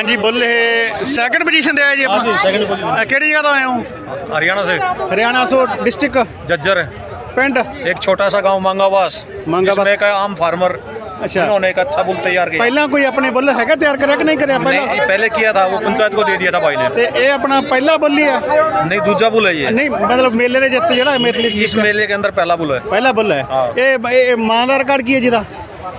ਹਾਂਜੀ ਬੁੱਲ ਇਹ second position ਤੇ ਆਏ ਜੀ ਆਪਾਂ second position। ਅ, ਕਿਹੜੀ ਜਗ੍ਹਾ ਤੋਂ ਆਏ ਹੋ हरियाणा से ਹਰਿਆਣਾ ਸੋ ਡਿਸਟ੍ਰਿਕਟ जज्जर ਪਿੰਡ एक छोटा सा गांव मांगावास मांगावास। जिसमें एक आम फार्मर अच्छा उन्होंने एक अच्छा बुल तैयार किया ਪਹਿਲਾਂ ਕੋਈ ਆਪਣੇ ਬੁੱਲ ਹੈਗਾ ਤਿਆਰ ਕਰਿਆ ਕਿ ਨਹੀਂ ਕਰਿਆ नहीं ਪਹਿਲਾਂ पहले किया था वो पंचायत को दे दिया था भाई ने ਤੇ ਇਹ ਆਪਣਾ ਪਹਿਲਾ ਬੁੱਲ ਹੀ ਆ नहीं दूजा बुल है ये ਨਹੀਂ ਮਤਲਬ ਮੇਲੇ ਦੇ ਜਿੱਤ ਜਿਹੜਾ ਮੇਲੇ इस मेले के अंदर पहला बुल है ਪਹਿਲਾ ਬੁੱਲ ਹੈ ਹਾਂ। ਇਹ ਇਹ ਮਾਂ ਦਾ ਰਿਕਾਰਡ ਕੀ ਹੈ ਜਿਹਦਾ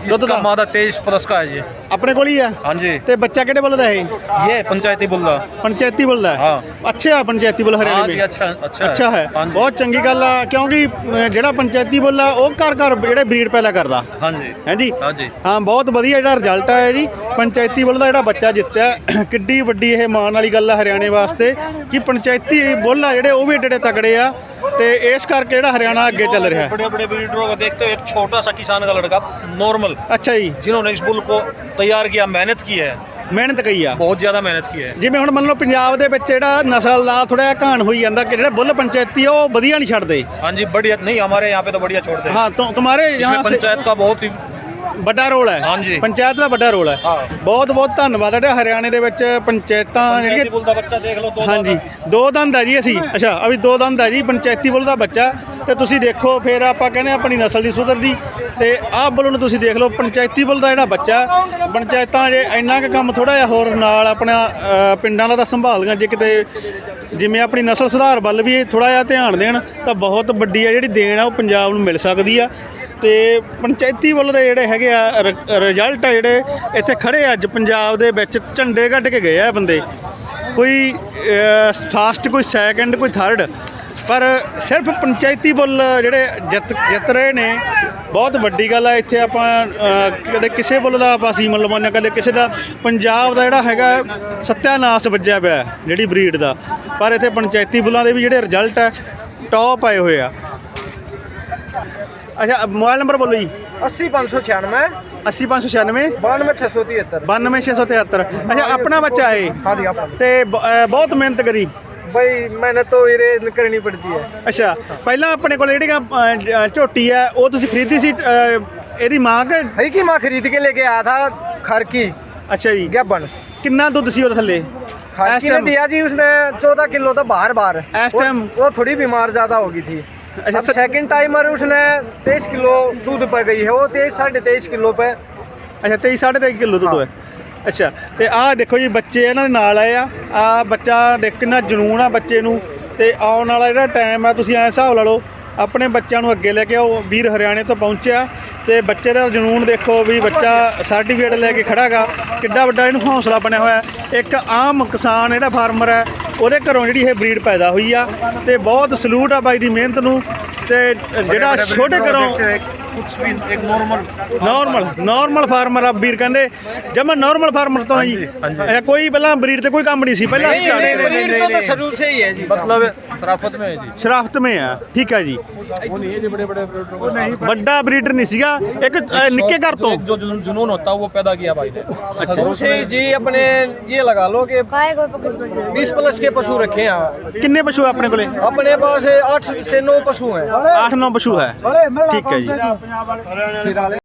ਦੁੱਧ ਦਾ? ਮਾਂ ਤੇਜ ਪਲਸ ਹੈ ਜੀ। ਆਪਣੇ ਕੋਲ ਹੀ ਆ ਹਾਂਜੀ। ਤੇ ਬੱਚਾ ਕਿਹੜੇ ਬੁੱਲ ਹੈ ਇਹ? ਪੰਚਾਇਤੀ ਬੁੱਲ ਦਾ। ਪੰਚਾਇਤੀ ਬੁੱਲ ਦਾ ਹਾਂ? ਅੱਛਾ ਆ ਪੰਚਾਇਤੀ ਬੁੱਲ ਹਰਿਆਣੇ ਵਿੱਚ। ਅੱਛਾ ਅੱਛਾ ਅੱਛਾ ਹੈ। ਬਹੁਤ ਚੰਗੀ ਗੱਲ ਆ ਕਿਉਂਕਿ ਜਿਹੜਾ ਪੰਚਾਇਤੀ ਬੁੱਲ ਉਹ ਘਰ ਘਰ ਜਿਹੜੇ ਬਰੀਡ ਪੈਦਾ ਕਰਦਾ। ਹਾਂਜੀ। ਹਾਂਜੀ ਹਾਂਜੀ। ਹਾਂ ਬਹੁਤ ਵਧੀਆ ਜਿਹੜਾ ਰਿਜ਼ਲਟ ਆਇਆ ਜੀ। ਪੰਚਾਇਤੀ ਬੁੱਲ ਜਿਹੜਾ ਬੱਚਾ ਜਿੱਤਿਆ ਕਿੱਡੀ ਵੱਡੀ ਇਹ ਮਾਣ ਵਾਲੀ ਗੱਲ ਆ ਹਰਿਆਣੇ ਵਾਸਤੇ ਕਿ ਪੰਚਾਇਤੀ ਬੁੱਲ ਆ ਜਿਹੜੇ ਉਹ ਵੀ ਏਡੇ ਏਡੇ ਤਕੜੇ ਆ। ਤੇ ਇਸ ਕਰਕੇ ਜਿਹੜਾ ਹਰਿਆਣਾ ਅੱਗੇ ਚੱਲ ਰਿਹਾ ਹੈ। ਬੜੇ ਬੜੇ ਬਰੀਡਰੋਂ ਦੇਖੋ ਇੱਕ ਛੋਟਾ ਸਾ ਕਿਸਾਨ ਦਾ ਲੜਕਾ नॉर्मल ਅੱਛਾ ਜੀ जिन्होंने इस बुल को तैयार किया मेहनत की है ਮਿਹਨਤ ਕਈ ਆ बहुत ज्यादा मेहनत की है ਜਿਵੇਂ ਹੁਣ ਮੰਨ ਲਓ ਪੰਜਾਬ ਦੇ ਵਿੱਚ ਜਿਹੜਾ ਨਸਲ ਦਾ ਥੋੜਾ ਜਿਹਾ ਘਾਣ ਹੋਈ ਜਾਂਦਾ ਕਿ ਜਿਹੜੇ ਬੁੱਲ ਪੰਚਾਇਤੀ ਆ ਉਹ ਵਧੀਆ ਨਹੀਂ ਛੱਡਦੇ हाँ जी बढ़िया नहीं हमारे यहाँ पे तो बढ़िया छोड़ते हैं ਹਾਂ ਤੁ- तुम्हारे इसमें यहाँ से पंचायत का बहुत ही ਵੱਡਾ ਰੋਲ ਹੈ। ਹਾਂਜੀ। ਪੰਚਾਇਤ ਦਾ ਵੱਡਾ ਰੋਲ ਹੈ। ਬਹੁਤ ਬਹੁਤ ਧੰਨਵਾਦ ਹੈ ਹਰਿਆਣੇ ਦੇ ਵਿੱਚ ਪੰਚਾਇਤਾਂ ਜਿਹੜੀਆਂ ਬੁੱਲ ਦਾ ਬੱਚਾ ਦੇਖ ਲਓ ਦੋ ਹਾਂਜੀ। ਦੋ ਦੰਦ ਹੈ ਜੀ ਅਸੀਂ। ਅੱਛਾ ਅਭੀ ਦੋ ਦੰਦ ਹੈ ਜੀ ਪੰਚਾਇਤੀ ਬੁੱਲ ਦਾ ਬੱਚਾ। ਤੇ ਤੁਸੀਂ ਦੇਖੋ ਫਿਰ ਆਪਾਂ ਕਹਿੰਦੇ ਹਾਂ ਆਪਣੀ ਨਸਲ ਦੀ ਸੁਧਰਦੀ ਤੇ ਆਹ ਬੁੱਲ ਤੁਸੀਂ ਦੇਖ ਲਓ ਪੰਚਾਇਤੀ ਬੁੱਲ ਦਾ ਜਿਹੜਾ ਬੱਚਾ ਪੰਚਾਇਤਾਂ ਜੇ ਇੰਨਾ ਕੁ ਕੰਮ ਥੋੜਾ ਜਿਹਾ ਹੋਰ ਨਾਲ ਆਪਣਾ ਪਿੰਡਾਂ ਦਾ ਤਾਂ ਸੰਭਾਲਦੀਆਂ ਜੇ ਕਿਤੇ ਜਿਵੇਂ ਆਪਣੀ ਨਸਲ ਸੁਧਾਰ ਵੱਲ ਵੀ ਥੋੜਾ ਜਿਹਾ ਧਿਆਨ ਦੇਣ ਤਾਂ ਬਹੁਤ ਵੱਡੀ ਹੈ ਜਿਹੜੀ ਦੇਣ ਆ ਉਹ ਪੰਜਾਬ ਨੂੰ ਮਿਲ ਸਕਦੀ ਆ। ਤੇ ਪੰਚਾਇਤੀ ਵੱਲ ਦੇ ਜਿਹੜੇ ਹੈਗੇ ਆ ਰ- ਰਿਜ਼ਲਟ ਆ ਜਿਹੜੇ ਇੱਥੇ ਖੜੇ ਆ ਅੱਜ ਪੰਜਾਬ ਦੇ ਵਿੱਚ ਝੰਡੇ ਕੱਢ ਕੇ ਗਏ ਆ ਇਹ ਬੰਦੇ। ਕੋਈ ਫਾਸਟ ਕੋਈ ਸੈਕਿੰਡ ਕੋਈ ਥਰਡ ਪਰ ਸਿਰਫ ਪੰਚਾਇਤੀ ਬੁੱਲ ਜਿਹੜੇ ਜਿੱਤ ਜਿੱਤ ਰਹੇ ਨੇ ਬਹੁਤ ਵੱਡੀ ਗੱਲ ਆ ਇੱਥੇ ਆਪਾਂ ਅ, ਕਦੇ ਕਿਸੇ ਬੁੱਲ ਦਾ ਆਪਾਂ ਸੀਮਨ ਲਵਾਉਂਦੇ ਹਾਂ, ਕਦੇ ਕਿਸੇ ਦਾ ਪੰਜਾਬ ਦਾ ਜਿਹੜਾ ਹੈਗਾ ਸੱਤਿਆਨਾਸ਼ ਵੱਜਿਆ ਪਿਆ ਹੈ, ਜਿਹੜੀ ਬਰੀਡ ਦਾ। ਪਰ ਇੱਥੇ ਪੰਚਾਇਤੀ ਬੁੱਲਾਂ ਦੇ ਵੀ ਜਿਹੜੇ ਰਿਜ਼ਲਟ ਹੈ ਟੌਪ ਆਏ ਹੋਏ ਆ। ਅੱਛਾ ਮੋਬਾਈਲ ਨੰਬਰ ਬੋਲੋ ਜੀ अस्सी पाँच सौ छियानवे 80596 बानवे छः सौ तिहत्तर 92673 ਅੱਛਾ ਆਪਣਾ ਬੱਚਾ ਇਹ हाँ जी आप ਤੇ ਬ- ਅ, ਬਹੁਤ ਮਿਹਨਤ ਕਰੀ भाई मेहनत तो ये करनी पड़ती है ਅੱਛਾ ਪਹਿਲਾਂ ਆਪਣੇ ਕੋਲ ਜਿਹੜੀਆਂ ਅ, ਜ- ਝੋਟੀ ਆ ਉਹ ਤੁਸੀਂ ਖਰੀਦੀ ਸੀ ਅ, ਇਹਦੀ ਮਾਂ ਕਿ है की माँ खरीद के लेके आया था खर की ਅੱਛਾ ਜੀ गैबन ਕਿੰਨਾ ਦੁੱਧ ਸੀ ਉਹਦੇ ਥੱਲੇ खर इस की ने टाइम- दिया जी उसने चौदह किलो था बाहर बाहर इस वो- टाइम- वो थोड़ी बीमार ज्यादा होगी थी अच्छा, अब सर- सेकंड टाइमर उसने तेईस किलो दूध पे गई है वो तेईस साढ़े तेईस किलो पे ਅੱਛਾ 23 23.5 ਕਿਲੋ ਦੁੱਧ ਹੈ ਅੱਛਾ ਤੇ ਆਹ ਦੇਖੋ ਜੀ ਬੱਚੇ ਇਹਨਾਂ ਦੇ ਨਾਲ ਆਏ ਆ ਆ ਬੱਚਾ ਦੇਖ ਕਿੰਨਾ ਜਨੂਨ ਆ ਬੱਚੇ ਨੂੰ ਤੇ ਆਉਣ ਵਾਲਾ ਜਿਹੜਾ ਟਾਈਮ ਆ ਤੁਸੀਂ ਐ ਹਿਸਾਬ ਲਾ ਲਓ ਆਪਣੇ ਬੱਚਿਆਂ ਨੂੰ ਅੱਗੇ ਲੈ ਕੇ ਆਓ ਵੀਰ ਹਰਿਆਣੇ ਤੋਂ ਪਹੁੰਚਿਆ ਤੇ ਬੱਚੇ ਦਾ ਜਨੂਨ ਦੇਖੋ ਵੀ ਬੱਚਾ ਸਰਟੀਫਿਕੇਟ ਲੈ ਕੇ ਖੜਾਗਾ ਕਿੱਡਾ ਵੱਡਾ ਇਹਨੂੰ ਹੌਸਲਾ ਬਣਿਆ ਹੋਇਆ ਹੈ। ਇੱਕ ਆਮ ਕਿਸਾਨ ਜਿਹੜਾ ਫਾਰਮਰ ਹੈ ਉਹਦੇ ਘਰੋਂ ਜਿਹੜੀ ਇਹ ਬਰੀਡ ਪੈਦਾ ਹੋਈ ਆ ਤੇ ਬਹੁਤ ਸਲੂਟ ਆ ਬਾਈ ਦੀ ਮਿਹਨਤ ਨੂੰ ਤੇ ਜਿਹੜਾ ਛੋਟੇ ਘਰੋਂ कुछ भी एक नॉर्मल ਨਾਰਮਲ ਨਾਰਮਲ ਫਾਰਮਰ ਆ ਵੀਰ ਕਹਿੰਦੇ ਜਮਾ ਨਾਰਮਲ ਫਾਰਮਰ ਤੋਂ ਆ ਜੀ ਹਾਂਜੀ। ਅੱਛਾ ਕੋਈ ਪਹਿਲਾਂ ਬਰੀਡ ਤੇ ਕੋਈ ਕੰਮ ਨਹੀਂ ਸੀ ਪਹਿਲਾਂ नहीं, start नहीं, ਕਰਿਆ। ब्रीड तो, तो शुरू से ही है जी मतलब शराफत में है जी ਸ਼ਰਾਫਤ ਮੇ ਆ ਠੀਕ ਹੈ ਜੀ वो नहीं है जो बड़े बड़े ब्रीडरों को नहीं ਵੱਡਾ ਬਰੀਡਰ ਨਹੀਂ ਸੀਗਾ ਇੱਕ ਅ, ਨਿੱਕੇ ਘਰ ਤੋਂ जो जुनून जुनून होता है वो पैदा किया भाई ने शुरू से ही जी अपने ये लगा लो कि बीस प्लस के पशु रखे हैं यहाँ। ਕਿੰਨੇ ਪਸ਼ੂ ਆ ਆਪਣੇ ਕੋਲੇ अपने पास आठ से नौ पशु हैं 8-9 ਪਸ਼ੂ ਹੈ ਠੀਕ ਹੈ ਜੀ ਪੰਜਾਬ ਵਾਲੇ